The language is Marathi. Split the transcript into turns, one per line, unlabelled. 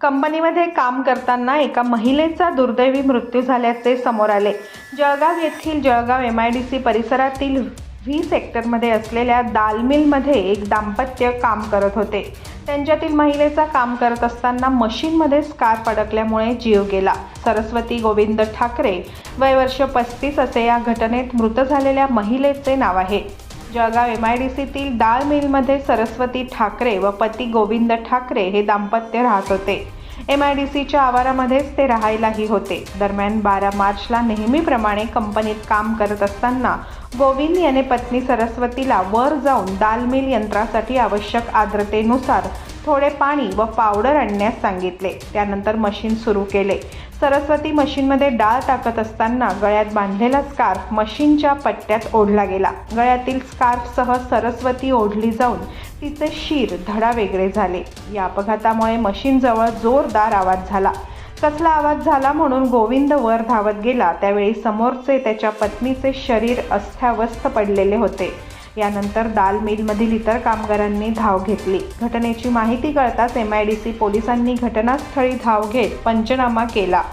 कंपनीमध्ये काम करताना एका महिलेचा दुर्दैवी मृत्यू झाल्याचे समोर आले. जळगाव येथील Jalgaon M I D C परिसरातील व्ही सेक्टरमध्ये असलेल्या दाल मिलमध्ये एक दाम्पत्य काम करत होते. त्यांच्यातील महिलेचा काम करत असताना मशीनमध्ये स्कार्प अडकल्यामुळे जीव गेला. सरस्वती गोविंद ठाकरे वय वर्ष पस्तीस असे या घटनेत मृत झालेल्या महिलेचे नाव आहे. जळगाव एम आय डी सीतील डाळ मिलमध्ये सरस्वती ठाकरे व पती गोविंद ठाकरे हे दाम्पत्य राहत होते. एम आय डी सीच्या आवारामध्येच ते राहायलाही होते. दरम्यान बारा मार्चला नेहमीप्रमाणे कंपनीत काम करत असताना गोविंद याने पत्नी सरस्वतीला वर जाऊन दालमिल यंत्रासाठी आवश्यक आर्द्रतेनुसार थोडे पाणी व पावडर आणण्यास सांगितले. त्यानंतर मशीन सुरू केले. सरस्वती मशीनमध्ये डाळ टाकत असताना गळ्यात बांधलेला स्कार्फ मशीनच्या पट्ट्यात ओढला गेला. गळ्यातील स्कार्फसह सरस्वती ओढली जाऊन तिचे शीर धडा वेगळे झाले. या अपघातामुळे मशीनजवळ जोरदार आवाज झाला. कसला आवाज झाला म्हणून गोविंद वर धावत गेला. त्यावेळी समोरचे त्याच्या पत्नीचे शरीर अस्थ्यावस्थ पडलेले होते. यानंतर दाल मिलमधील इतर कामगारांनी धाव घेतली. घटनेची माहिती कळताच एम आय डी सी पोलिसांनी घटनास्थळी धाव घेत पंचनामा केला.